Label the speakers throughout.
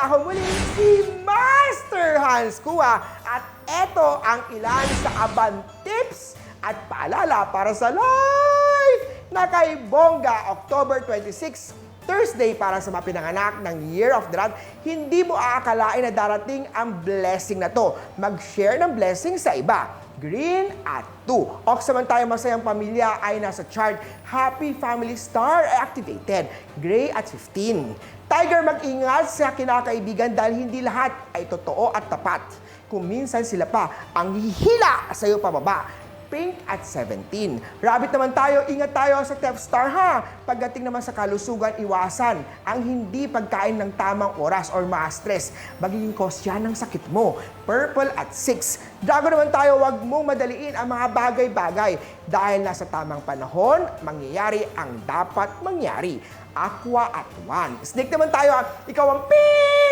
Speaker 1: Ako muli si Master Hans Kua. At eto ang ilan sa Aban Tips. At paalala para sa live na kay Bongga October 26 Thursday para sa mga pinanganak ng Year of the Rat, hindi mo aakalain na darating ang blessing na to. Mag-share ng blessing sa iba. Green at 2. Oksaman tayo masayang pamilya ay nasa chart. Happy Family Star activated. Gray at 15. Tiger, mag-ingat sa kinakaibigan dahil hindi lahat ay totoo at tapat. Kung minsan sila pa ang hihila sa iyo pababa. Pink at 17. Rabbit naman tayo, ingat tayo sa Theft Star ha. Pagdating naman sa kalusugan, iwasan ang hindi pagkain ng tamang oras or ma-stress. Magiging cause yan ng sakit mo. Purple at 6. Dragon naman tayo, wag mong madaliin ang mga bagay-bagay dahil nasa tamang panahon, mangyayari ang dapat mangyari. Aqua at 1. Snake naman tayo, ah. ikaw ang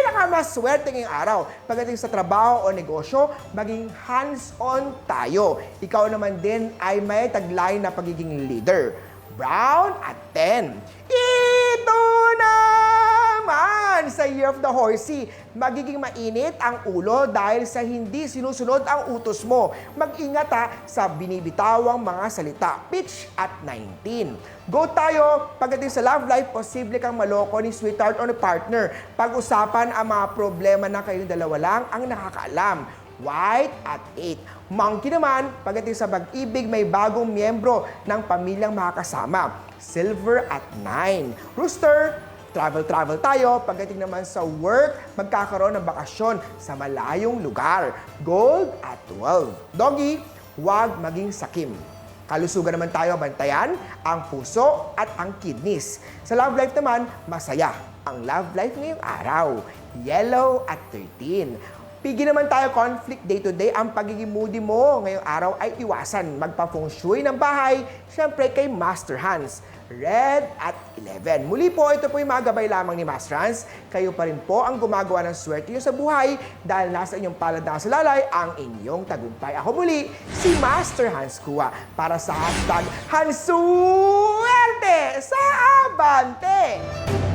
Speaker 1: pinakamaswerte ngayong araw. Pagdating sa trabaho o negosyo, maging hands-on tayo. Ikaw naman din ay may tagline na pagiging leader. Brown at 10. Ito naman of the Horsey. Magiging mainit ang ulo dahil sa hindi sinusunod ang utos mo. Mag-ingat ha sa binibitawang mga salita. Pitch at 19. Go tayo! Pagdating sa love life, posible kang maloko ni sweetheart o ni partner. Pag-usapan ang mga problema na kayong dalawa lang ang nakakaalam. White at 8. Monkey naman, pagdating sa pag-ibig, may bagong miyembro ng pamilyang makakasama. Silver at 9. Rooster, travel-travel tayo. Pagdating naman sa work, magkakaroon ng bakasyon sa malayong lugar. Gold at 12. Doggy, huwag maging sakim. Kalusugan naman tayo, bantayan ang puso at ang kidneys. Sa love life naman, masaya ang love life ngayong araw. Yellow at 13. Pigi naman tayo conflict day to day. Ang pagiging moody mo ngayong araw ay iwasan. Magpa-feng shui ng bahay, syempre kay Master Hans. Red at 11. Muli po, ito po yung mga lamang ni Master Hans. Kayo pa rin po ang gumagawa ng swerte nyo sa buhay dahil nasa inyong palad na lalay ang inyong tagumpay. Ako muli, si Master Hans Kua para sa hashtag Hansuerte sa Abante!